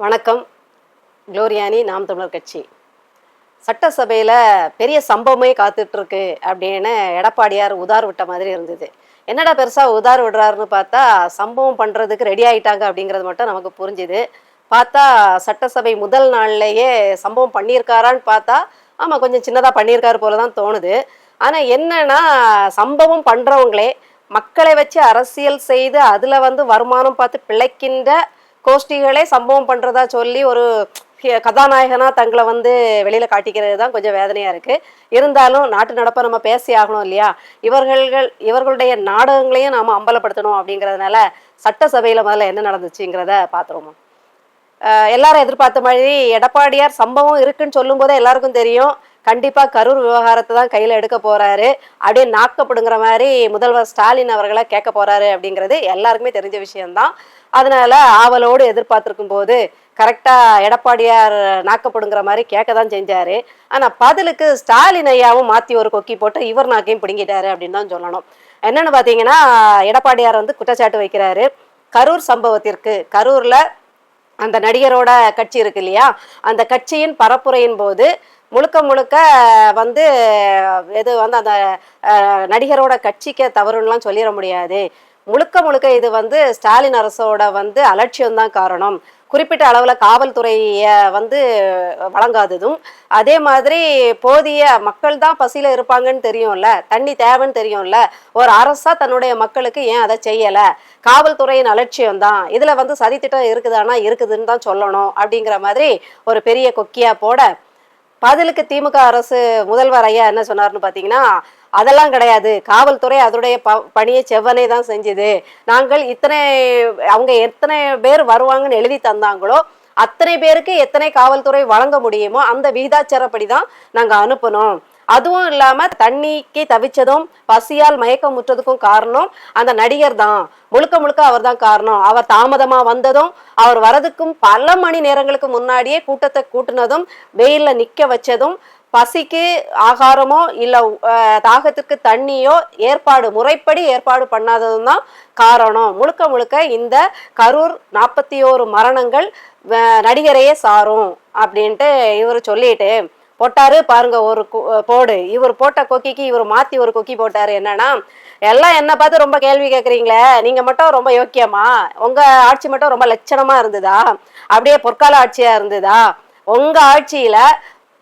வணக்கம். குளோரியானி நாம் தமிழர் கட்சி. சட்டசபையில் பெரிய சம்பவமே காத்துட்ருக்கு அப்படின்னு எடப்பாடியார் உதார் விட்ட மாதிரி இருந்தது. என்னடா பெருசாக உதார் விடுறாருன்னு பார்த்தா சம்பவம் பண்ணுறதுக்கு ரெடி ஆகிட்டாங்க அப்படிங்கிறது மட்டும் நமக்கு புரிஞ்சுது. பார்த்தா சட்டசபை முதல் நாள்லேயே சம்பவம் பண்ணியிருக்காரான்னு பார்த்தா ஆமாம் கொஞ்சம் சின்னதாக பண்ணியிருக்காரு போல தான் தோணுது. ஆனால் என்னன்னா சம்பவம் பண்ணுறவங்களே மக்களை வச்சு அரசியல் செய்து அதில் வந்து வருமானம் பார்த்து பிழைக்கின்ற கோஷ்டிகளே சம்பவம் பண்ணுறதா சொல்லி ஒரு கதாநாயகனா தங்களை வந்து வெளியில காட்டிக்கிறது தான் கொஞ்சம் வேதனையா இருக்கு. இருந்தாலும் நாட்டு நடப்பை நம்ம பேசி ஆகணும் இல்லையா? இவர்கள் இவர்களுடைய நாடகங்களையும் நாம அம்பலப்படுத்தணும் அப்படிங்கிறதுனால சட்டசபையில முதல்ல என்ன நடந்துச்சுங்கிறத பார்த்துருவோம் எல்லாரும் எதிர்பார்த்த மாதிரி எடப்பாடியார் சம்பவம் இருக்குன்னு சொல்லும்போதே எல்லாருக்கும் தெரியும். கண்டிப்பா கரூர் விவகாரத்தை தான் கையில எடுக்க போறாரு. அப்படியே நாக்கப்படுங்கிற மாதிரி முதல்வர் ஸ்டாலின் அவர்களை கேட்க போறாரு அப்படிங்கிறது எல்லாருக்குமே தெரிஞ்ச விஷயம்தான். அதனால ஆவலோடு எதிர்பார்த்துருக்கும் போது கரெக்டா எடப்பாடியார் நாக்கப்படுங்கிற மாதிரி கேட்க தான் செஞ்சாரு. ஆனா பதிலுக்கு ஸ்டாலின் ஐயாவும் மாத்தி ஒரு கொக்கி போட்டு இவர் நாக்கையும் பிடுங்கிட்டாரு அப்படின்னு தான் சொல்லணும். என்னன்னு பாத்தீங்கன்னா எடப்பாடியார் வந்து குற்றச்சாட்டு வைக்கிறாரு. கரூர் சம்பவத்திற்கு கரூர்ல அந்த நடிகரோட கட்சி இருக்கு இல்லையா? அந்த கட்சியின் பரப்புரையின் போது முழுக்க முழுக்க வந்து எது வந்து அந்த நடிகரோட கட்சிக்கு தவறுன்னெலாம் சொல்லிட முடியாது. முழுக்க முழுக்க இது வந்து ஸ்டாலின் அரசோட வந்து அலட்சியம்தான் காரணம். குறிப்பிட்ட அளவில் காவல்துறையை வந்து வழங்காததும் அதே மாதிரி போதிய மக்கள் தான் பசியில் இருப்பாங்கன்னு தெரியும்ல தண்ணி தேவைன்னு தெரியும்ல ஒரு அரசா தன்னுடைய மக்களுக்கு ஏன் அதை செய்யலை? காவல்துறையின் அலட்சியம் தான் இதில் வந்து சதித்திட்டம் இருக்குதானா? இருக்குதுன்னு தான் சொல்லணும் அப்படிங்கிற மாதிரி ஒரு பெரிய கொக்கியா போட பதிலுக்கு திமுக அரசு முதல்வர் ஐயா என்ன சொன்னார்னு பார்த்தீங்கன்னா அதெல்லாம் கிடையாது. காவல்துறை அதனுடைய ப பணியை செவ்வனே தான் செஞ்சுது. நாங்கள் இத்தனை அவங்க எத்தனை பேர் வருவாங்கன்னு எழுதி தந்தாங்களோ அத்தனை பேருக்கு எத்தனை காவல்துறை வழங்க முடியுமோ அந்த விகிதாச்சாரப்படி தான் நாங்கள் அனுப்பணும். அதுவும் இல்லாம தண்ணிக்கு தவிச்சதும் பசியால் மயக்கமுற்றதுக்கும் காரணம் அந்த நடிகர் தான். முழுக்க முழுக்க அவர் தான் காரணம். அவர் தாமதமா வந்ததும் அவர் வரதுக்கும் பல மணி நேரங்களுக்கு முன்னாடியே கூட்டத்தை கூட்டினதும் வெயில்ல நிக்க வச்சதும் பசிக்கு ஆகாரமோ இல்ல தாகத்துக்கு தாகத்திற்கு தண்ணியோ ஏற்பாடு முறைப்படி ஏற்பாடு பண்ணாததும் தான் காரணம். முழுக்க முழுக்க இந்த கரூர் நாற்பத்தி ஓரு மரணங்கள் நடிகரையே சாரும் அப்படின்ட்டு இவர் சொல்லிட்டு போட்டாரு பாருங்க ஒரு கு- போடு. இவர் போட்ட கொக்கிக்கு இவர் மாத்தி ஒரு கொக்கி போட்டாரு. என்னன்னா எல்லாம் என்ன பார்த்து ரொம்ப கேள்வி கேட்குறீங்களே நீங்க மட்டும் ரொம்ப யோக்கியமா? உங்க ஆட்சி மட்டும் ரொம்ப லட்சணமா இருந்ததா? அப்படியே பொற்கால ஆட்சியா இருந்ததா? உங்க ஆட்சியில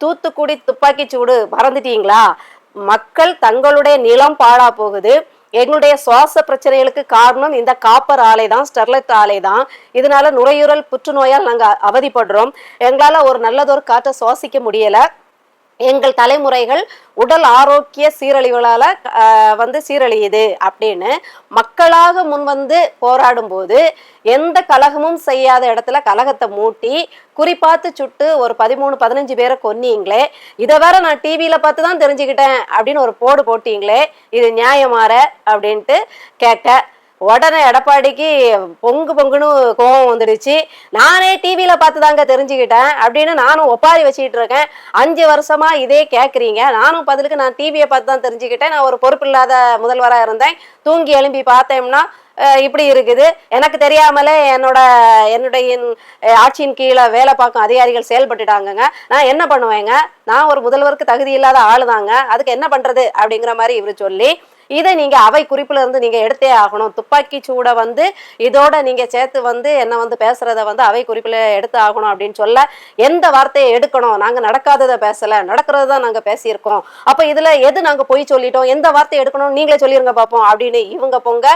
தூத்துக்குடி துப்பாக்கி சூடு மறந்துட்டீங்களா மக்கள் தங்களுடைய நிலம் பாழா போகுது. எங்களுடைய சுவாச பிரச்சனைகளுக்கு காரணம் இந்த காப்பர் ஆலை தான் ஸ்டெர்லைட் ஆலை தான். இதனால நுரையீரல் புற்றுநோயால் நாங்க அவதிப்படுறோம். எங்களால ஒரு நல்லதொரு காற்றை சுவாசிக்க முடியலை. எங்கள் தலைமுறைகள் உடல் ஆரோக்கிய சீரழிவுகளால் வந்து சீரழியுது அப்படின்னு மக்களாக முன்வந்து போராடும் போது எந்த கலகமும் செய்யாத இடத்துல கலகத்தை மூட்டி குறிப்பாத்து சுட்டு ஒரு பதிமூணு பதினஞ்சு பேரை கொன்னீங்களே இதை வேற நான் டிவியில பார்த்து தான் தெரிஞ்சுக்கிட்டேன் அப்படின்னு ஒரு போடு போட்டீங்களே இது நியாயமாற? அப்படின்ட்டு கேட்க உடனே எடப்பாடிக்கு பொங்கு பொங்குன்னு கோபம் வந்துடுச்சு. நானே டிவியில பார்த்து தாங்க தெரிஞ்சுக்கிட்டேன். அப்படின்னு நானும் ஒப்பாரி வச்சுக்கிட்டு இருக்கேன். அஞ்சு வருஷமா இதே கேட்குறீங்க நானும் பதிலுக்கு நான் டிவியை பார்த்து தான் தெரிஞ்சுக்கிட்டேன். நான் ஒரு பொறுப்பு இல்லாத முதல்வராக இருந்தேன். தூங்கி எழும்பி பார்த்தேன்னா இப்படி இருக்குது. எனக்கு தெரியாமலே என்னோட என்னுடைய ஆட்சியின் கீழே வேலை பார்க்கும் அதிகாரிகள் செயல்பட்டுட்டாங்கங்க. நான் என்ன பண்ணுவேங்க? நான் ஒரு முதல்வருக்கு தகுதி இல்லாத ஆளுதாங்க. அதுக்கு என்ன பண்றது? அப்படிங்கிற மாதிரி இவர் சொல்லி இதை நீங்க அவை குறிப்புல இருந்து நீங்க எடுத்தே ஆகணும். துப்பாக்கி சூட வந்து இதோட நீங்க சேர்த்து வந்து என்ன வந்து பேசுறத வந்து அவை குறிப்புல எடுத்து ஆகணும் அப்படின்னு சொல்ல எந்த வார்த்தையை எடுக்கணும்? நாங்க நடக்காததை பேசல. நடக்கிறத தான் நாங்க பேசியிருக்கோம். அப்ப இதுல எது நாங்க பொய் சொல்லிட்டோம்? எந்த வார்த்தை எடுக்கணும் நீங்களே சொல்லிருங்க பாப்போம் அப்படின்னு இவங்க பொங்க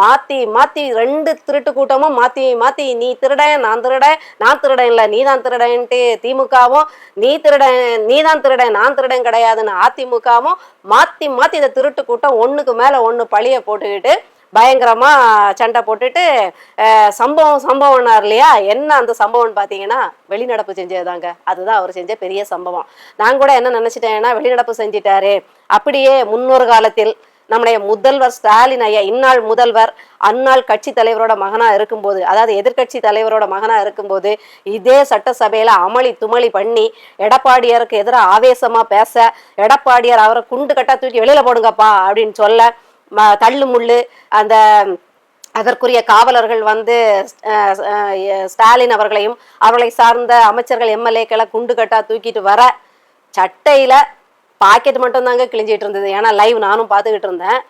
மாத்தி மாத்தி ரெண்டு திருட்டு கூட்டமும் மாத்தி மாத்தி நீ திருடன் நான் திருடன் நான் திருடன் இல்ல நீ தான் திருடன்ட்டு திமுகவும் நீ திருடன் நீ தான் திருடன் நான் திருடன் கிடையாதுன்னு அதிமுகவும் மாத்தி மாத்தி இந்த திருட்டு கூட்டம் ஒன்றுக்கு மேலே ஒன்று பழியை போட்டுக்கிட்டு பயங்கரமா சண்டை போட்டுட்டு சம்பவம் சம்பவம்னார் இல்லையா? என்ன அந்த சம்பவம்னு பார்த்தீங்கன்னா வெளிநடப்பு செஞ்சதுதாங்க. அதுதான் அவர் செஞ்ச பெரிய சம்பவம். நான் கூட என்ன நினச்சிட்டேன்னா வெளிநடப்பு செஞ்சிட்டாரு. அப்படியே முன்னொரு காலத்தில் நம்முடைய முதல்வர் ஸ்டாலின் ஐயா இந்நாள் முதல்வர் அந்நாள் கட்சி தலைவரோட மகனா இருக்கும்போது அதாவது எதிர்க்கட்சி தலைவரோட மகனா இருக்கும்போது இதே சட்டசபையில அமளி துமளி பண்ணி எடப்பாடியாருக்கு எதிராக ஆவேசமா பேச எடப்பாடியார் அவரை குண்டு கட்டா தூக்கி வெளியில போடுங்கப்பா அப்படின்னு சொல்ல ம- தள்ளு முள்ளு அந்த அதற்குரிய காவலர்கள் வந்து ஸ்டாலின் அவர்களையும் அவர்களை சார்ந்த அமைச்சர்கள் எம்எல்ஏக்களை குண்டு கட்டா தூக்கிட்டு வர சட்டையில பாக்கெட் மட்டும் தாங்க கிழிஞ்சிட்டு இருந்தது. ஏன்னா லைவ் நானும் பார்த்துக்கிட்டு இருந்தேன்.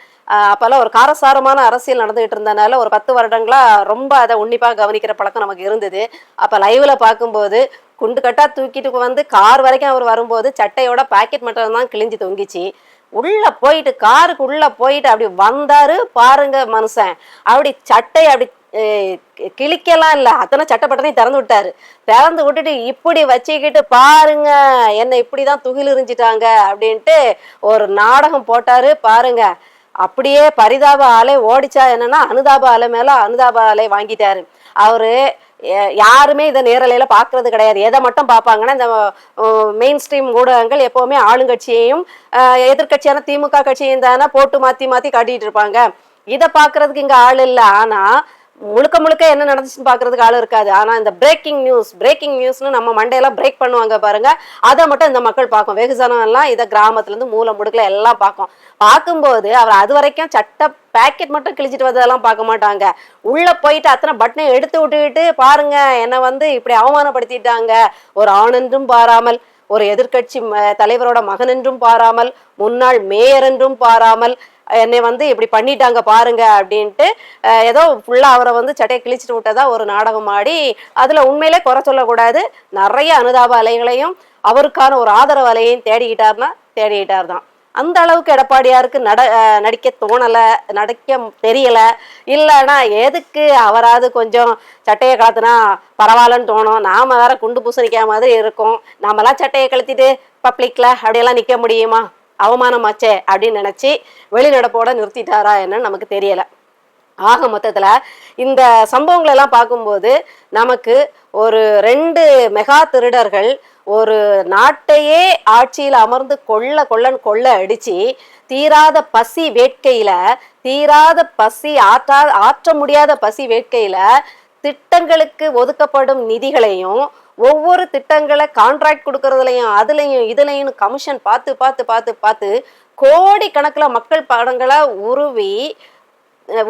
அப்போல்லாம் ஒரு காரசாரமான அரசியல் நடந்துகிட்டு இருந்தனால ஒரு பத்து வருடங்களா ரொம்ப அதை உன்னிப்பாக கவனிக்கிற பழக்கம் நமக்கு இருந்தது. அப்போ லைவ்ல பார்க்கும்போது குண்டு கட்டா தூக்கிட்டு வந்து கார் வரைக்கும் அவர் வரும்போது சட்டையோட பாக்கெட் மட்டும் தான் கிழிஞ்சு தொங்கிச்சு. உள்ள போயிட்டு காருக்கு உள்ள போயிட்டு அப்படி வந்தாரு பாருங்க மனுஷன். அப்படி சட்டை அப்படி கிழிக்கலாம் இல்லை. அத்தனை சட்டப்பட்டதையும் திறந்து விட்டாரு. திறந்து விட்டுட்டு இப்படி வச்சுக்கிட்டு பாருங்க என்னை இப்படி தான் துகில் எறிஞ்சிட்டாங்க அப்படின்ட்டு ஒரு நாடகம் போட்டாரு. பாருங்க அப்படியே பரிதாப ஆலை ஓடிச்சா என்னன்னா அனுதாப ஆலை மேல அனுதாப ஆலை வாங்கிட்டாரு. அவரு யாருமே இதை நேரலையில பாக்குறது கிடையாது. எதை மட்டும் பார்ப்பாங்கன்னா இந்த மெயின் ஸ்ட்ரீம் ஊடகங்கள் எப்பவுமே ஆளுங்கட்சியையும் எதிர்கட்சியான எதிர்க்கட்சியான திமுக கட்சியும் தானே போட்டு மாத்தி மாத்தி காட்டிட்டு இருப்பாங்க. இதை பாக்குறதுக்கு இங்க ஆள் இல்லை. ஆனா முழுக்க முழுக்க என்ன நடந்துச்சுன்னு பாக்குறதுக்கு ஆள் இருக்காது. ஆனா இந்த பிரேக்கிங் நியூஸ் பிரேக்கிங் நியூஸ்னு நம்ம மண்டையெல்லாம் பிரேக் பண்ணுவாங்க பாருங்க. அதை மட்டும் இந்த மக்கள் பார்க்கும். வெகுஜனம் எல்லாம் இதை கிராமத்துல இருந்து மூல முடுக்கல எல்லாம் பார்க்கும். பார்க்கும்போது அவர் அது வரைக்கும் சட்ட பேக்கெட் மட்டும் கிழிச்சிட்டு வந்ததெல்லாம் பார்க்க மாட்டாங்க. உள்ள போயிட்டு அத்தனை பட்டனை எடுத்து விட்டுக்கிட்டு பாருங்க என்னை வந்து இப்படி அவமானப்படுத்திட்டாங்க. ஒரு ஆணென்றும் பாராமல் ஒரு எதிர்க்கட்சி ம- தலைவரோட மகன் என்றும் பாராமல் முன்னாள் மேயர் என்றும் பாராமல் என்னை வந்து இப்படி பண்ணிட்டாங்க பாருங்க அப்படின்ட்டு ஏதோ ஃபுல்லாக அவரை வந்து சட்டையை கிழிச்சிட்டு விட்டதா ஒரு நாடகம் ஆடி அதில் உண்மையிலே குறை சொல்லக்கூடாது. நிறைய அனுதாப அலைகளையும் அவருக்கான ஒரு ஆதரவு அலையையும் தேடிக்கிட்டார்னா தேடிக்கிட்டார் தான் அந்த அளவுக்கு எடப்பாடியாருக்கு நட நடிக்க தோணலை நடிக்க தெரியல. இல்லைன்னா எதுக்கு அவராது கொஞ்சம் சட்டையை கலத்துனா பரவாயில்லன்னு தோணும். நாம வேற குண்டு பூசணிக்கா மாதிரி இருக்கும். நாமெல்லாம் சட்டையை கழுத்திட்டு பப்ளிக்ல அப்படியெல்லாம் நிற்க முடியுமா? அவமானமாச்சே அப்படின்னு நினைச்சு வெளிநடப்போட நிறுத்திட்டாரா என்னன்னு நமக்கு தெரியல. ஆக மொத்தத்தில் இந்த சம்பவங்களை எல்லாம் பார்க்கும்போது நமக்கு ஒரு ரெண்டு மெகா திருடர்கள் ஒரு நாட்டையே ஆட்சியில் அமர்ந்து கொள்ள கொள்ளன் கொள்ள அடித்து தீராத பசி வேட்கையில் தீராத பசி ஆற்றா ஆற்ற முடியாத பசி வேட்கையில் திட்டங்களுக்கு ஒதுக்கப்படும் நிதிகளையும் ஒவ்வொரு திட்டங்களை கான்ட்ராக்ட் கொடுக்கறதுலையும் அதுலையும் இதுலையும் கமிஷன் பார்த்து பார்த்து பார்த்து பார்த்து கோடி கணக்கில் மக்கள் படங்களை உருவி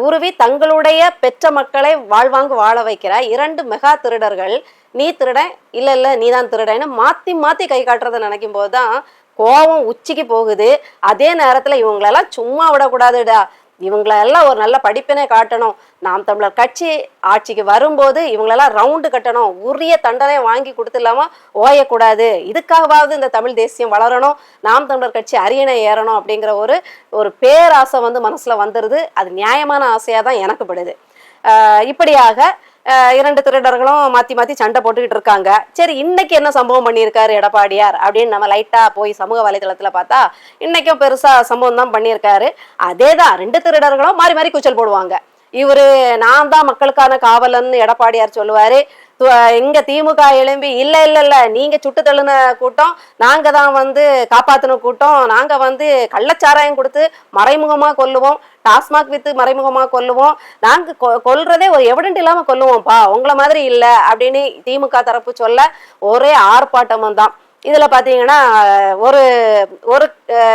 உருவி தங்களுடைய பெற்ற மக்களை வாழ்வாங்கு வாழ வைக்கிற இரண்டு மெகா திருடர்கள் நீ திருடன் இல்லை இல்லை நீ தான் திருடன்னு மாற்றி மாற்றி கை காட்டுறதை நினைக்கும் போது தான் கோபம் உச்சிக்கு போகுது. அதே நேரத்தில் இவங்களெல்லாம் சும்மா விடக்கூடாதுடா. இவங்களெல்லாம் ஒரு நல்ல படிப்பினை காட்டணும். நாம் தமிழர் கட்சி ஆட்சிக்கு வரும்போது இவங்களெல்லாம் ரவுண்டு கட்டணும். உரிய தண்டனை வாங்கி கொடுத்துலாம ஓயக்கூடாது. இதுக்காகவாவது இந்த தமிழ் தேசியம் வளரணும். நாம் தமிழர் கட்சி அரியணை ஏறணும் அப்படிங்கிற ஒரு ஒரு பேராசை வந்து மனசில் வந்துடுது அது நியாயமான ஆசையாக தான் எனக்கு படுது. இப்படியாக இரண்டு திருடர்களும் மாத்தி மாத்தி சண்டை போட்டுக்கிட்டு இருக்காங்க. சரி இன்னைக்கு என்ன சம்பவம் பண்ணியிருக்காரு எடப்பாடியார் அப்படின்னு நம்ம லைட்டா போய் சமூக வலைதளத்துல பார்த்தா இன்னைக்கும் பெருசா சம்பவம் தான் பண்ணியிருக்காரு. அதேதான் ரெண்டு திருடர்களும் மாறி மாறி கூச்சல் போடுவாங்க. இவரு நான் தான் மக்களுக்கான காவலன்னு எடப்பாடியார் சொல்லுவாரு. இங்க திமுக எழும்பி இல்ல இல்ல இல்ல நீங்க சுட்டு தள்ளுன கூட்டம் நாங்க தான் வந்து காப்பாத்தின கூட்டம் நாங்க வந்து கள்ளச்சாராயம் கொடுத்து மறைமுகமா கொல்லுவோம் டாஸ்மாக் வித்து மறைமுகமா கொல்லுவோம் நாங்க கொ- கொல்றதே ஒரு எவிடென்ட் இல்லாம கொல்லுவோம்ப்பா உங்களை மாதிரி இல்ல அப்படின்னு திமுக தரப்பு சொல்ல ஒரே ஆர்ப்பாட்டமும் தான். இதுல பாத்தீங்கன்னா ஒரு ஒரு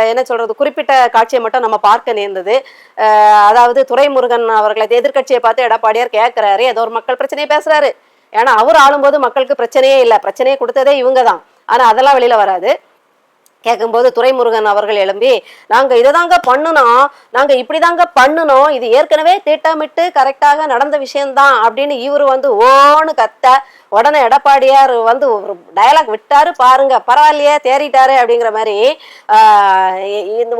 என்ன சொல்றது குறிப்பிட்ட காட்சியை மட்டும் நம்ம பார்க்க நேர்ந்தது. அதாவது துரைமுருகன் அவர்களை எதிர்க்கட்சியை பார்த்து எடப்பாடியார் கேட்கிறாரு ஏதோ ஒரு மக்கள் பிரச்சனையை பேசுறாரு. ஏன்னா அவர் ஆளும்போது மக்களுக்கு பிரச்சனையே இல்லை. பிரச்சனையை கொடுத்ததே இவங்க தான் ஆனால் அதெல்லாம் வெளியில் வராது. கேட்கும்போது துரைமுருகன் அவர்கள் எழும்பி நாங்கள் இதை தாங்க பண்ணணும் நாங்க இப்படிதாங்க பண்ணணும் இது ஏற்கனவே திட்டமிட்டு கரெக்டாக நடந்த விஷயம்தான். அப்படின்னு இவர் வந்து ஓன்னு கத்த உடனே எடப்பாடியார் வந்து ஒரு டயலாக் விட்டாரு. பாருங்க பரவாயில்லையே தேறிட்டாரு அப்படிங்கிற மாதிரி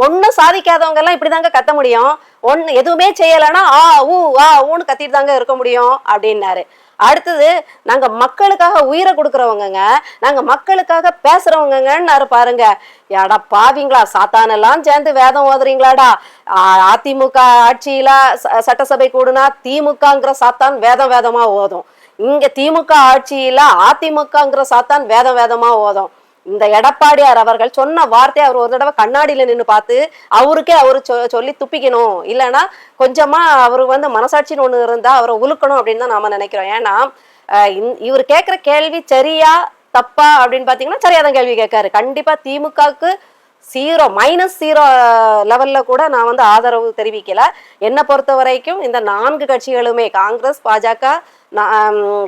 ஒன்றும் சாதிக்காதவங்க எல்லாம் இப்படிதாங்க கத்த முடியும். ஒன்று எதுவுமே செய்யலைன்னா ஆ ஊ ஆ ஊன்னு கத்திட்டு தாங்க இருக்க முடியும். அப்படின்னாரு. அடுத்தது நாங்க மக்களுக்காக உயிரை கொடுக்கறவங்கங்க நாங்க மக்களுக்காக பேசுறவங்கங்கன்னு பாருங்க. ஏடா பாவிங்களா சாத்தானெல்லாம் சேர்ந்து வேதம் ஓதுறீங்களாடா. அதிமுக ஆட்சியில ச- சட்டசபை கூடுனா திமுகங்கிற சாத்தான் வேதம் வேதமா ஓதும். இங்க திமுக ஆட்சியில அதிமுகங்கிற சாத்தான் வேதம் வேதமா ஓதும். இந்த எடப்பாடியார் அவர்கள் சொன்ன வார்த்தையை அவர் ஒரு தடவை கண்ணாடியில நின்று பார்த்து அவருக்கே அவரு சொ- சொல்லி துப்பிக்கணும். இல்லைன்னா கொஞ்சமா அவரு வந்து மனசாட்சின்னு ஒண்ணு இருந்தா அவரை உலுக்கணும் அப்படின்னு தான் நாம நினைக்கிறோம். ஏன்னா இவர் கேட்கிற கேள்வி சரியா தப்பா அப்படின்னு பாத்தீங்கன்னா சரியாதான் கேள்வி கேட்காரு. கண்டிப்பா திமுகவுக்கு ஜீரோ மைனஸ் ஜீரோ லெவல்ல கூட நான் வந்து ஆதரவு தெரிவிக்கல. என்னை பொறுத்த வரைக்கும் இந்த நான்கு கட்சிகளுமே காங்கிரஸ் பாஜக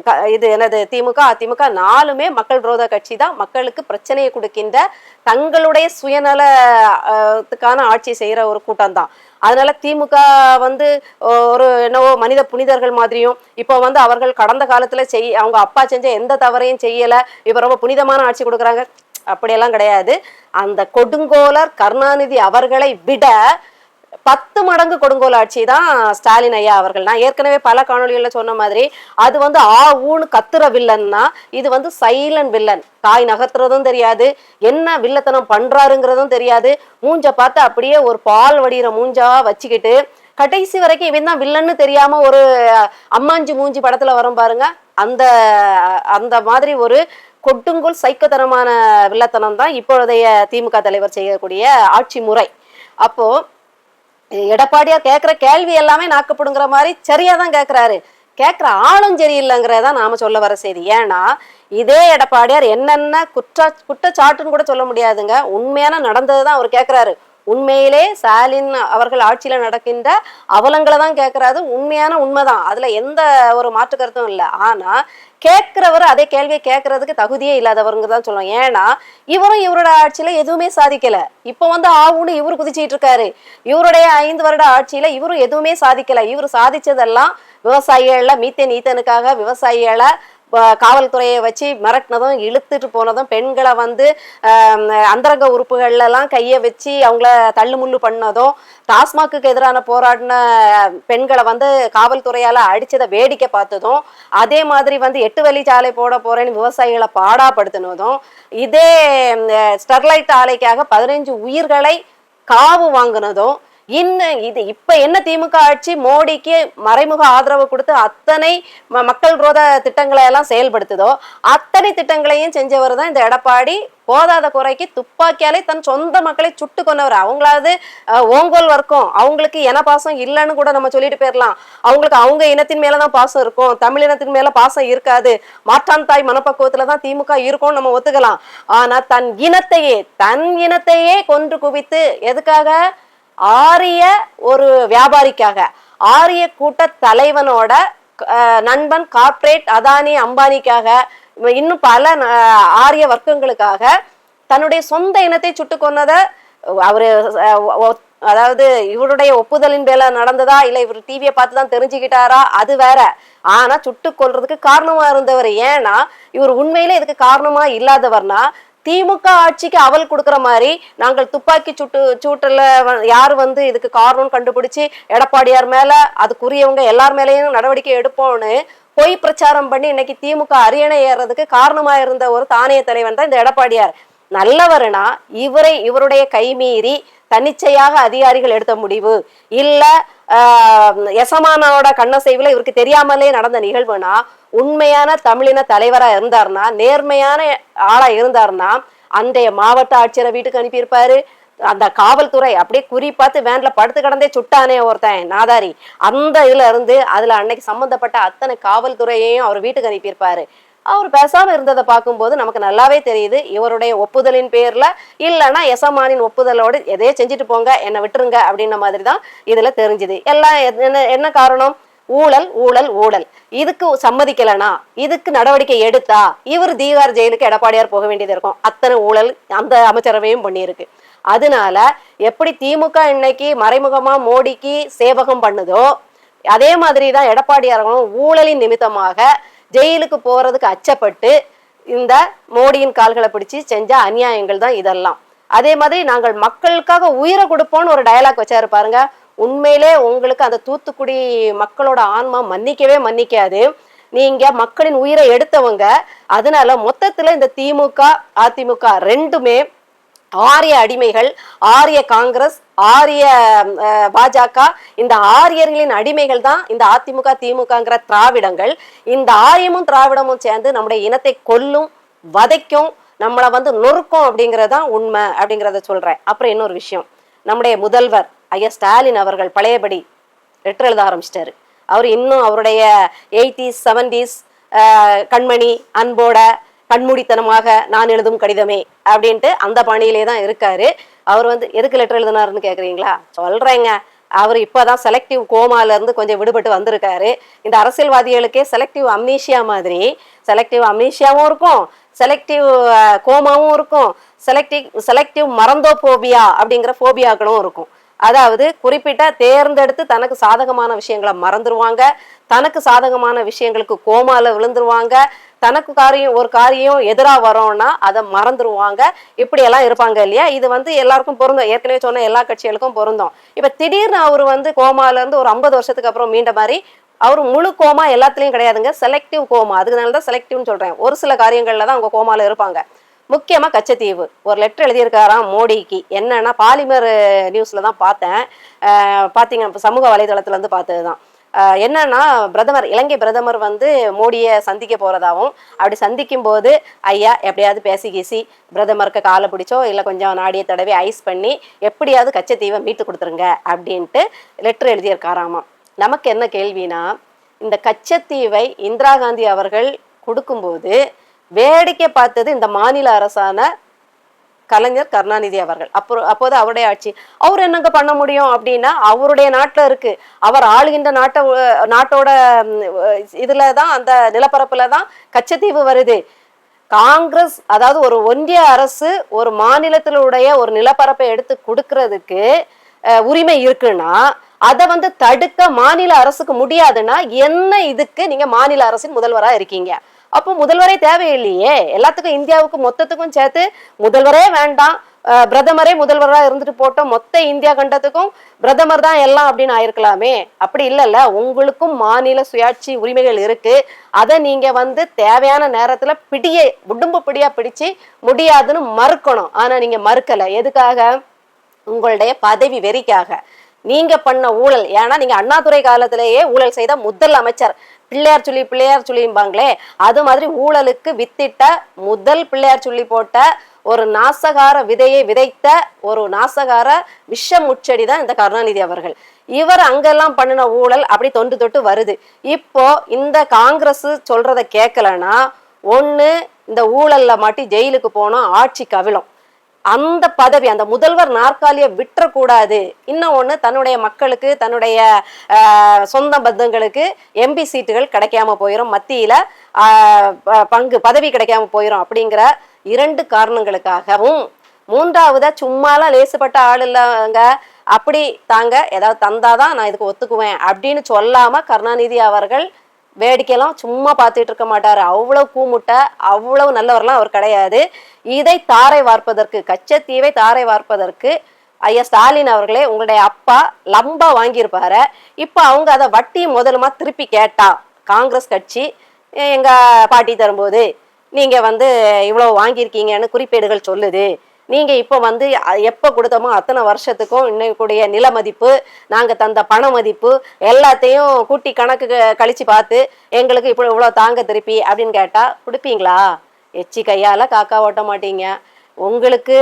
க- இது எனது திமுக அதிமுக நாலுமே மக்கள் விரோத கட்சி தான். மக்களுக்கு பிரச்சனையை கொடுக்கின்ற தங்களுடைய சுயநல ஆட்சி செய்கிற ஒரு கூட்டம் தான். அதனால திமுக வந்து ஒரு என்னவோ மனித புனிதர்கள் மாதிரியும் இப்போ வந்து அவர்கள் கடந்த காலத்தில் செய் அவங்க அப்பா செஞ்ச எந்த தவறையும் செய்யலை. இப்போ ரொம்ப புனிதமான ஆட்சி கொடுக்குறாங்க. அப்படியெல்லாம் கிடையாது. அந்த கொடுங்கோலர் கருணாநிதி அவர்களை விட பத்து மடங்கு கொடுங்கோல் ஆட்சி தான் ஸ்டாலின் ஐயா அவர்கள். நான் ஏற்கனவே பல காணொளிகளில் சொன்ன மாதிரி அது வந்து ஆ ஊன்னு கத்துற வில்லன்னா இது வந்து சைலண்ட் வில்லன். காய் நகர்த்துறதும் தெரியாது என்ன வில்லத்தனம் பண்றாருங்கிறதும் தெரியாது. மூஞ்ச பார்த்து அப்படியே ஒரு பால் வடிகிற மூஞ்சா வச்சுக்கிட்டு கடைசி வரைக்கும் இவன் தான் வில்லன்னு தெரியாம ஒரு அம்மாஞ்சி மூஞ்சி படத்துல வரும் பாருங்க. அந்த அந்த மாதிரி ஒரு கொட்டுங்குள் சைக்கத்தனமான வில்லத்தனம் தான் இப்பொழுதைய திமுக தலைவர் செய்யக்கூடிய ஆட்சி முறை. அப்போ எடப்பாடியார் கேட்குற கேள்வி எல்லாமே நாக்கப்படுங்கிற மாதிரி சரியா தான் கேட்குறாரு கேட்குற ஆளும் சரியில்லைங்கிறதா நாம சொல்ல வர செய்தி. ஏன்னா இதே எடப்பாடியார் என்னென்ன குற்ற குற்றச்சாட்டுன்னு கூட சொல்ல முடியாதுங்க. உண்மையான நடந்தது தான் அவர் கேட்குறாரு உண்மையிலே ஸ்டாலின் அவர்கள் ஆட்சியில நடக்கின்ற அவலங்களை தான் கேட்கறாரு உண்மையான உண்மைதான். அதுல எந்த ஒரு மாற்று கருத்தும் இல்லை. ஆனா கேட்கிறவர் அதே கேள்வியை கேட்கறதுக்கு தகுதியே இல்லாதவருங்க தான் சொல்லுவோம் ஏன்னா இவரும் இவரோட ஆட்சியில எதுவுமே சாதிக்கல. இப்போ வந்து ஆவுன்னு இவர் குதிச்சிட்டு இருக்காரு. இவருடைய ஐந்து வருட ஆட்சியில இவரும் எதுவுமே சாதிக்கல. இவர் சாதிச்சதெல்லாம் விவசாயிகள மீத்தேன் ஈத்தனுக்காக விவசாயிகளை காவல்துறையை வச்சு மிரட்டினதும் இழுத்துட்டு போனதும் பெண்களை வந்து அந்தரங்க உறுப்புகள்லாம் கையை வச்சு அவங்கள தள்ளுமுள்ளு பண்ணதும் டாஸ்மாக்கு எதிரான போராடின பெண்களை வந்து காவல்துறையால் அடித்ததை வேடிக்கை பார்த்ததும் அதே மாதிரி வந்து எட்டு வழி சாலை போட போகிறேன்னு விவசாயிகளை பாடாப்படுத்தினதும் இதே ஸ்டெர்லைட் ஆலைக்காக பதினைஞ்சு உயிர்களை காவு வாங்கினதும் இன்னும் இது இப்ப என்ன திமுக ஆட்சி மோடிக்கு மறைமுக ஆதரவு கொடுத்து அத்தனை ம- மக்கள் விரோத திட்டங்களை எல்லாம் செயல்படுத்துதோ அத்தனை திட்டங்களையும் செஞ்சவர் தான் இந்த எடப்பாடி. போதாத குறைக்கு துப்பாக்கியாலே தன் சொந்த மக்களை சுட்டு கொண்டவர் அவங்களாவது ஓங்கோல் வர்க்கம். அவங்களுக்கு இன பாசம் இல்லைன்னு கூட நம்ம சொல்லிட்டு போயிடலாம் அவங்களுக்கு அவங்க இனத்தின் மேலதான் பாசம் இருக்கும். தமிழ் இனத்தின் மேல பாசம் இருக்காது. மாற்றான் தாய் மனப்பக்குவத்துல தான் திமுக இருக்கும்னு நம்ம ஒத்துக்கலாம். ஆனா தன் இனத்தையே தன் இனத்தையே கொன்று குவித்து எதுக்காக? ஆரிய ஒரு வியாபாரிக்காக ஆரிய கூட்ட தலைவனோட நண்பன் கார்ப்பரேட் அதானி அம்பானிக்காக இன்னும் பல ஆரிய வர்க்கங்களுக்காக தன்னுடைய சொந்த இனத்தை சுட்டு கொன்னதை அவரு அதாவது இவருடைய ஒப்புதலின் பேல நடந்ததா? இல்ல இவர் டிவியை பார்த்து தான் தெரிஞ்சுக்கிட்டாரா? அது வேற. ஆனா சுட்டு கொள்றதுக்கு காரணமா இருந்தவர் ஏன்னா இவர் உண்மையில இதுக்கு காரணமா இல்லாதவர்னா திமுக ஆட்சிக்கு அவல் கொடுக்குற மாதிரி நாங்கள் துப்பாக்கி சுட்டு சூட்டுல வ- யார் வந்து இதுக்கு காரணம் கண்டுபிடிச்சு எடப்பாடியார் மேல அதுக்குரியவங்க எல்லார் மேலேயும் நடவடிக்கை எடுப்போம்னு பொய் பிரச்சாரம் பண்ணி இன்னைக்கு திமுக அரியணை ஏறுறதுக்கு காரணமா இருந்த ஒரு தானிய தலைவன் தான் இந்த எடப்பாடியார். நல்லவருனா இவரை இவருடைய கைமீறி தன்னிச்சையாக அதிகாரிகள் எடுத்த முடிவு. இல்லை எசமானோட கண்ணசைவுல இவருக்கு தெரியாமலே நடந்த நிகழ்வுனா உண்மையான தமிழின தலைவரா இருந்தாருன்னா நேர்மையான ஆளா இருந்தாருன்னா அன்றைய மாவட்ட ஆட்சியரை வீட்டுக்கு அனுப்பியிருப்பாரு. அந்த காவல்துறை அப்படியே குறி பார்த்து வேன்ல படுத்து கிடந்தே சுட்டானே ஒருத்தன் நாதாரி. அந்த இதுல இருந்து அதுல அன்னைக்கு சம்பந்தப்பட்ட அத்தனை காவல்துறையையும் அவர் வீட்டுக்கு அனுப்பியிருப்பாரு. அவர் பேசாம இருந்ததை பார்க்கும்போது நமக்கு நல்லாவே தெரியுது. இவருடைய ஒப்புதலின் பேர்ல இல்லைன்னா எசமானின் ஒப்புதலோடு எதையே செஞ்சுட்டு போங்க என்னை விட்டுருங்க அப்படின்ன மாதிரி தான் இதுல தெரிஞ்சுது. எல்லாம் என்ன என்ன காரணம்? ஊழல் ஊழல் ஊழல். இதுக்கு சம்மதிக்கலனா? இதுக்கு நடவடிக்கை எடுத்தா? இவர் தீகார் ஜெயிலுக்கு எடப்பாடியார் போக வேண்டியது இருக்கும். அத்தனை ஊழல் அந்த அமைச்சரவையும் பண்ணியிருக்கு. அதனால எப்படி திமுக இன்னைக்கு மறைமுகமா மோடிக்கு சேவகம் பண்ணுதோ அதே மாதிரி தான் எடப்பாடியார்களும் ஊழலின் நிமித்தமாக ஜெயிலுக்கு போறதுக்கு அச்சப்பட்டு இந்த மோடியின் கால்களை பிடிச்சு செஞ்ச அநியாயங்கள் தான் இதெல்லாம். அதே மாதிரி நாங்கள் மக்களுக்காக உயிரை கொடுப்போம்னு ஒரு டயலாக் வச்சாரு பாருங்க. உண்மையிலே உங்களுக்கு அந்த தூத்துக்குடி மக்களோட ஆன்மா மன்னிக்கவே மன்னிக்காது. நீங்க மக்களின் உயிரை எடுத்தவங்க அதனால மொத்தத்துல இந்த திமுக அதிமுக ரெண்டுமே ஆரிய அடிமைகள் ஆரிய காங்கிரஸ் ஆரிய பாஜக இந்த ஆரியர்களின் அடிமைகள் தான் இந்த அதிமுக திமுகங்கிற திராவிடங்கள். இந்த ஆரியமும் திராவிடமும் சேர்ந்து நம்முடைய இனத்தை கொல்லும் வதைக்கும் நம்மளை வந்து நொறுக்கும் அப்படிங்கறதுதான் உண்மை அப்படிங்கிறத சொல்றேன். அப்புறம் இன்னொரு விஷயம். நம்முடைய முதல்வர் ஐயா ஸ்டாலின் அவர்கள் பழையபடி லெட்டர் எழுத ஆரம்பிச்சிட்டாரு. அவர் இன்னும் அவருடைய எயிட்டிஸ் செவன்டிஸ் கண்மணி அன்போட கண்மூடித்தனமாக நான் எழுதும் கடிதமே அப்படின்ட்டு அந்த பாணியிலே தான் இருக்காரு. அவர் வந்து எதுக்கு லெட்டர் எழுதினாருன்னு கேக்குறீங்களா? சொல்றேங்க. அவர் இப்போதான் செலக்டிவ் கோமால இருந்து கொஞ்சம் விடுபட்டு வந்திருக்காரு. இந்த அரசியல்வாதிகளுக்கே செலக்டிவ் அம்னீஷியா மாதிரி. செலக்டிவ் அம்னீஷியாவும் இருக்கும். செலக்டிவ் கோமாவும் இருக்கும். செலக்டிவ் செலக்டிவ் மரந்தோபோபியா அப்படிங்கிற போபியாக்களும் இருக்கும். அதாவது குறிப்பிட்ட தேர்ந்தெடுத்து தனக்கு சாதகமான விஷயங்களை மறந்துடுவாங்க தனக்கு சாதகமான விஷயங்களுக்கு கோமால விழுந்துருவாங்க. தனக்கு காரியம் ஒரு காரியம் எதிராக வரோம்னா அதை மறந்துடுவாங்க இப்படியெல்லாம் இருப்பாங்க இல்லையா? இது வந்து எல்லாருக்கும் பொருந்தும். ஏற்கனவே சொன்ன எல்லா கட்சிகளுக்கும் பொருந்தும். இப்போ திடீர்னு அவர் வந்து கோமால இருந்து ஒரு ஐம்பது வருஷத்துக்கு அப்புறம் மீண்ட மாதிரி அவர் முழு கோமா எல்லாத்துலேயும் கிடையாதுங்க. Selective coma. அதுக்குனால தான் செலக்டிவ்னு சொல்கிறேன் ஒரு சில காரியங்களில் தான் அவங்க கோமாவில் இருப்பாங்க. முக்கியமாக கச்சத்தீவு. ஒரு லெட்டர் எழுதியிருக்காராம் மோடிக்கு. என்னன்னா பாலிமர் நியூஸில் தான் பார்த்தேன். பார்த்தீங்க சமூக வலைதளத்துலேருந்து பார்த்தது தான் என்னன்னா பிரதமர் இலங்கை பிரதமர் வந்து மோடியை சந்திக்க போறதாவும் அப்படி சந்திக்கும் போது ஐயா எப்படியாவது பேசி கீசி பிரதமருக்கு காலை பிடிச்சோ இல்லை கொஞ்சம் நாடியை தடவை ஐஸ் பண்ணி எப்படியாவது கச்சத்தீவை மீட்டு கொடுத்துருங்க அப்படின்ட்டு லெட்டர் எழுதியிருக்காராமா. நமக்கு என்ன கேள்வினா இந்த கச்சத்தீவை இந்திரா காந்தி அவர்கள் கொடுக்கும்போது வேடிக்கை பார்த்தது இந்த மாநில அரசான கலைஞர் கருணாநிதி அவர்கள். அப்புறம் அப்போது அவருடைய ஆட்சி. அவர் என்னங்க பண்ண முடியும் அப்படின்னா அவருடைய நாட்டில் இருக்கு. அவர் ஆளுகின்ற நாட்டை நாட்டோட இதில் இதுல தான் அந்த நிலப்பரப்புல தான் கச்சத்தீவு வருது. காங்கிரஸ் அதாவது ஒரு ஒன்றிய அரசு ஒரு மாநிலத்தினுடைய ஒரு நிலப்பரப்பை எடுத்து கொடுக்கறதுக்கு உரிமை இருக்குன்னா அதை வந்து தடுக்க மாநில அரசுக்கு முடியாதுன்னா என்ன இதுக்கு நீங்க மாநில அரசின் முதல்வராக இருக்கீங்க? அப்போ முதல்வரே தேவையில்லையே. எல்லாத்துக்கும் இந்தியாவுக்கு மொத்தத்துக்கும் சேர்த்து முதல்வரே வேண்டாம். பிரதமரே முதல்வராக இருந்துட்டு போட்டோம். மொத்த இந்தியா கண்டத்துக்கும் பிரதமர் தான் எல்லாம் அப்படின்னு ஆயிருக்கலாமே. அப்படி இல்லைல்ல. உங்களுக்கும் மாநில சுயாட்சி உரிமைகள் இருக்கு. அதை நீங்க வந்து தேவையான நேரத்துல பிடியை உடும்பு பிடியா பிடிச்சு முடியாதுன்னு மறுக்கணும். ஆனா நீங்க மறுக்கல. எதுக்காக? உங்களுடைய பதவி வெறிக்காக. நீங்க பண்ண ஊழல் ஏன்னா நீங்க அண்ணாதுரை காலத்திலேயே ஊழல் செய்த முதல் அமைச்சர். பிள்ளையார் சொல்லி பிள்ளையார் சொல்லிம்பாங்களே அது மாதிரி ஊழலுக்கு வித்திட்ட முதல் பிள்ளையார் சொல்லி போட்ட ஒரு நாசகார விதையை விதைத்த ஒரு நாசகார விஷ முச்சடி தான் இந்த கருணாநிதி அவர்கள். இவர் அங்கெல்லாம் பண்ணின ஊழல் அப்படி தொண்டு தொட்டு வருது. இப்போ இந்த காங்கிரஸ் சொல்றதை கேட்கலன்னா ஒன்று இந்த ஊழல்ல மாட்டி ஜெயிலுக்கு போனோம் ஆட்சி கவிழும். அந்த பதவி அந்த முதல்வர் நாற்காலியை விட்டுறக்கூடாது. இன்னும் ஒன்று தன்னுடைய மக்களுக்கு தன்னுடைய சொந்த பந்தங்களுக்கு எம்பி சீட்டுகள் கிடைக்காம போயிடும் மத்தியில் பங்கு பதவி கிடைக்காம போயிடும் அப்படிங்கிற இரண்டு காரணங்களுக்காகவும் மூன்றாவதா சும்மாலாம் லேசுப்பட்ட ஆள் இல்லைங்க. அப்படி தாங்க ஏதாவது தந்தாதான் நான் இதுக்கு ஒத்துக்குவேன் அப்படின்னு சொல்லாம கருணாநிதி அவர்கள் வேடிக்கையெல்லாம் சும்மா பார்த்துட்டு இருக்க மாட்டாரு. அவ்வளவு கூமுட்ட அவ்வளவு நல்லவர்லாம் அவர் கிடையாது. இதை தாரை வார்ப்பதற்கு கச்சத்தீவை தாரை வார்ப்பதற்கு ஐயா ஸ்டாலின் அவர்களே உங்களுடைய அப்பா லம்பா வாங்கியிருப்பாரு. இப்போ அவங்க அதை வட்டி முதலுமா திருப்பி கேட்டா காங்கிரஸ் கட்சி எங்கள் எங்க பாட்டி தரும்போது நீங்க வந்து இவ்வளவு வாங்கியிருக்கீங்கன்னு குறிப்பேடுகள் சொல்லுது. நீங்க இப்போ வந்து எப்போ எப்ப கொடுத்தோமோ அத்தனை வருஷத்துக்கும் இன்னைக்குடைய நில மதிப்பு நாங்க தந்த பண மதிப்பு எல்லாத்தையும் கூட்டி கணக்கு கழிச்சு பார்த்து எங்களுக்கு இப்போ இவ்வளவு தாங்க திருப்பி அப்படின்னு கேட்டா கொடுப்பீங்களா? எச்சி கையால காக்கா ஓட்ட மாட்டீங்க. உங்களுக்கு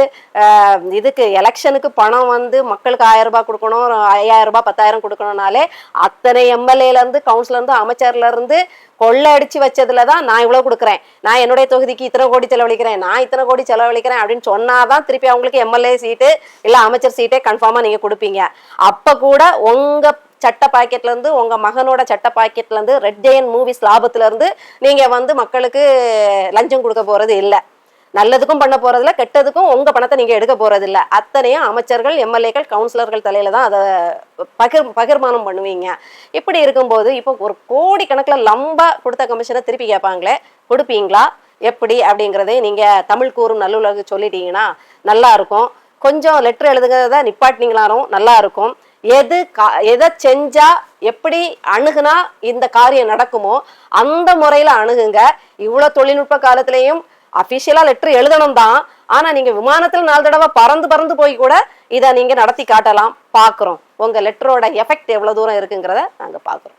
இதுக்கு எலெக்ஷனுக்கு பணம் வந்து மக்களுக்கு ஆயிரம் ரூபாய் கொடுக்கணும் ஐயாயிரம் ரூபாய் பத்தாயிரம் கொடுக்கணும்னாலே அத்தனை எம்எல்ஏலேருந்து கவுன்சிலருந்து அமைச்சர்லேருந்து கொள்ளை அடிச்சு வச்சதுல தான் நான் இவ்வளோ கொடுக்குறேன். நான் என்னுடைய தொகுதிக்கு இத்தனை கோடி செலவழிக்கிறேன் நான் இத்தனை கோடி செலவழிக்கிறேன் அப்படின்னு சொன்னாதான் திருப்பி அவங்களுக்கு எம்எல்ஏ சீட்டு இல்லை அமைச்சர் சீட்டே கன்ஃபார்மாக நீங்கள் கொடுப்பீங்க. அப்போ கூட உங்கள் சட்ட பாக்கெட்ல இருந்து உங்க மகனோட சட்ட பாக்கெட்ல இருந்து ரெட் ஜெயன் மூவிஸ் லாபத்துல இருந்து நீங்க வந்து மக்களுக்கு லஞ்சம் கொடுக்க போறது இல்லை. நல்லதுக்கும் பண்ண போறதில்ல கெட்டதுக்கும் உங்க பணத்தை நீங்க எடுக்க போறதில்ல. அத்தனையும் அமைச்சர்கள் எம்எல்ஏக்கள் கவுன்சிலர்கள் தலையில தான் அதை பகிர் பகிர்மானம் பண்ணுவீங்க. இப்படி இருக்கும்போது இப்போ ஒரு கோடி கணக்குல லம்பா கொடுத்த கமிஷனை திருப்பி கேட்பாங்களே கொடுப்பீங்களா? எப்படி அப்படிங்கிறதே நீங்க தமிழ் கூறும் நல்லுலகு சொல்லிட்டீங்கன்னா நல்லா இருக்கும். கொஞ்சம் லெட்டர் எழுதுகிறத நிப்பாட்டினீங்களாரும் நல்லா இருக்கும். எது கா எதை செஞ்சா எப்படி அணுகுனா இந்த காரியம் நடக்குமோ அந்த முறையில அணுகுங்க. இவ்வளவு தொழில்நுட்ப காலத்திலையும் அபிஷியலா லெட்டர் எழுதணும் தான் ஆனா நீங்க விமானத்துல நாலு தடவை பறந்து பறந்து போய் கூட இதை நீங்க நடத்தி காட்டலாம். பாக்குறோம் உங்க லெட்டரோட எஃபெக்ட் எவ்வளவு தூரம் இருக்குங்கிறத நாங்க பாக்குறோம்